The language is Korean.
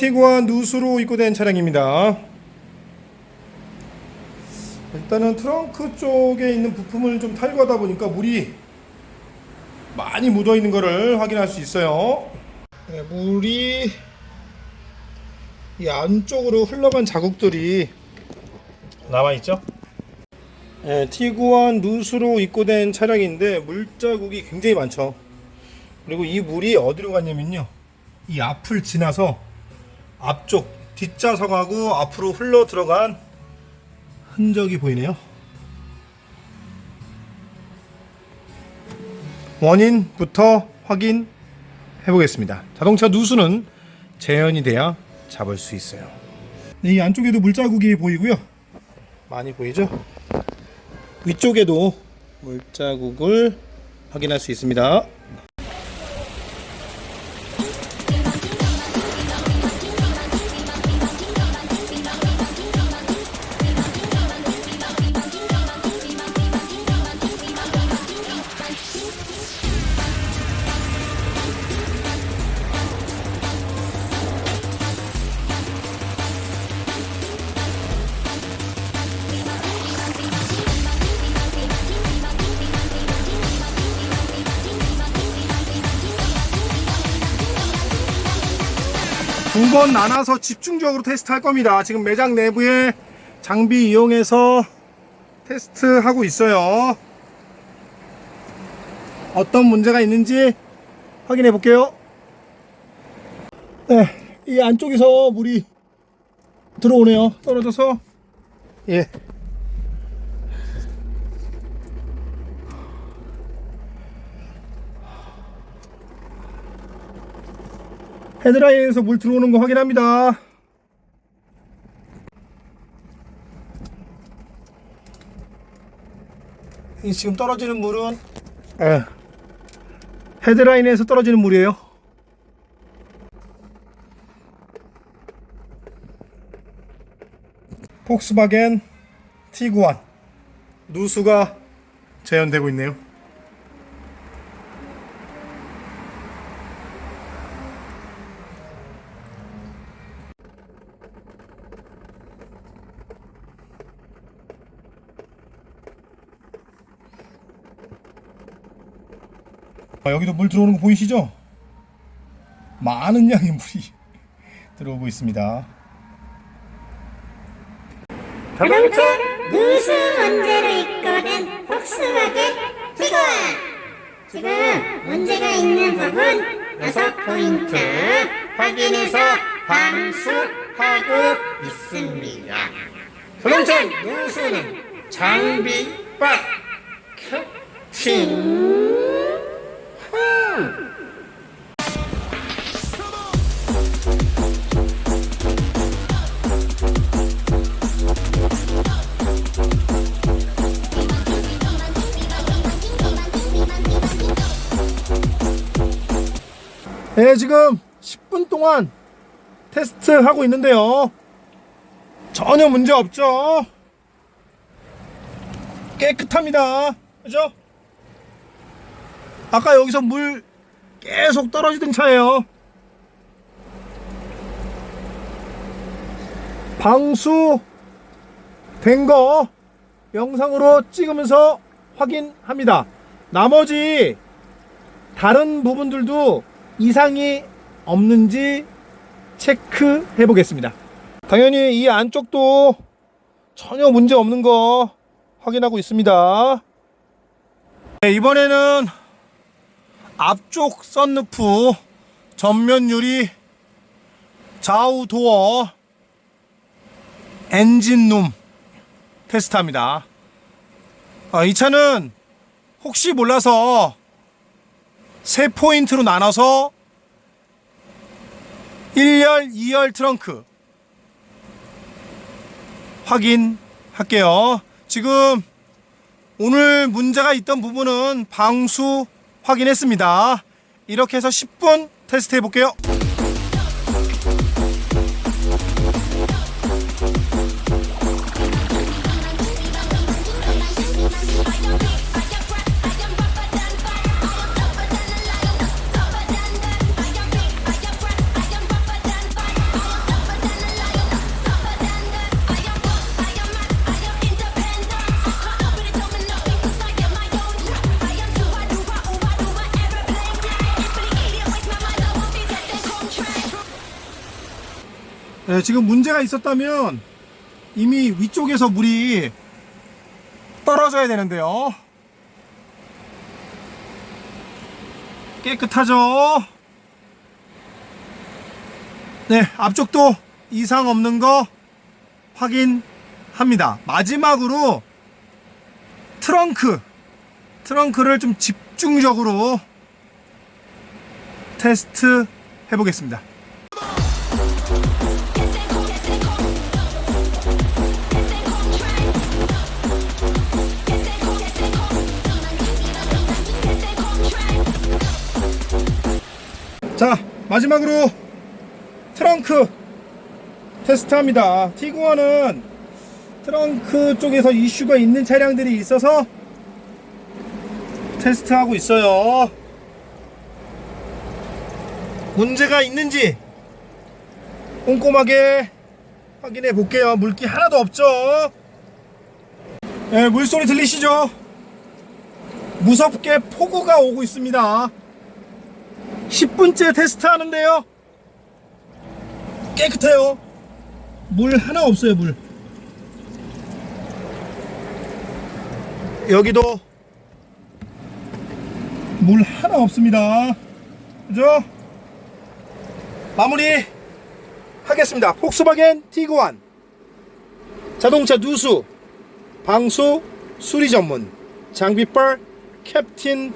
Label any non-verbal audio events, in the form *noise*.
티구안 누수로 입고된 차량입니다. 일단은 트렁크 쪽에 있는 부품을 좀 탈거하다 보니까 물이 많이 묻어 있는 것을 확인할 수 있어요. 네, 물이 이 안쪽으로 흘러간 자국들이 남아 있죠. 네, 티구안 누수로 입고된 차량인데 물자국이 굉장히 많죠. 그리고 이 물이 어디로 갔냐면요. 이 앞을 지나서 앞쪽 뒷좌석하고 앞으로 흘러 들어간 흔적이 보이네요. 원인부터 확인해 보겠습니다. 자동차 누수는 재현이 돼야 잡을 수 있어요. 네, 이 안쪽에도 물자국이 보이고요. 많이 보이죠? 위쪽에도 물자국을 확인할 수 있습니다. 두 번 나눠서 집중적으로 테스트할 겁니다. 지금 매장 내부에 장비 이용해서 테스트하고 있어요. 어떤 문제가 있는지 확인해 볼게요. 네, 이 안쪽에서 물이 들어오네요. 떨어져서 예. 헤드라인에서 물 들어오는 거 확인합니다. 이 지금 떨어지는 물은 예, 헤드라인에서 떨어지는 물이에요. 폭스바겐 티구안 누수가 재현되고 있네요. 아, 여기도 물 들어오는 거 보이시죠? 많은 양의 물이 *laughs* 들어오고 있습니다. 자동차 누수 문제를 이끌어낸 폭스바겐 티고아 지금 문제가 있는 부분 6포인트 확인해서 방수하고 있습니다 누수는 장비박 큐팅 후 네, 지금 10분 동안 테스트 하고 있는데요. 전혀 문제 없죠? 깨끗합니다. 그죠? 아까 여기서 물 계속 떨어지던 차예요. 방수 된 거 영상으로 찍으면서 확인합니다. 나머지 다른 부분들도 이상이 없는지 체크해 보겠습니다. 당연히 이 안쪽도 전혀 문제 없는 거 확인하고 있습니다. 네, 이번에는 앞쪽 썬루프 전면 유리 좌우 도어 엔진룸 테스트합니다. 아, 이 차는 혹시 몰라서 세 포인트로 나눠서 1열, 2열 트렁크 확인할게요. 지금 오늘 문제가 있던 부분은 방수 확인했습니다. 이렇게 해서 10분 테스트 해볼게요. 네, 지금 문제가 있었다면 이미 위쪽에서 물이 떨어져야 되는데요. 깨끗하죠? 네, 앞쪽도 이상 없는 거 확인합니다. 마지막으로 트렁크, 트렁크를 좀 집중적으로 테스트 해보겠습니다. 마지막으로 트렁크 테스트합니다. 티구안은 트렁크 쪽에서 이슈가 있는 차량들이 있어서 테스트하고 있어요. 문제가 있는지 꼼꼼하게 확인해 볼게요. 물기 하나도 없죠? 네, 물소리 들리시죠? 무섭게 폭우가 오고 있습니다 10분째 테스트 하는데요. 깨끗해요. 물 하나 없어요, 물. 여기도 물 하나 없습니다. 그죠? 마무리 하겠습니다. 폭스바겐 티구안 자동차 누수 방수 수리 전문 장비빨 캡틴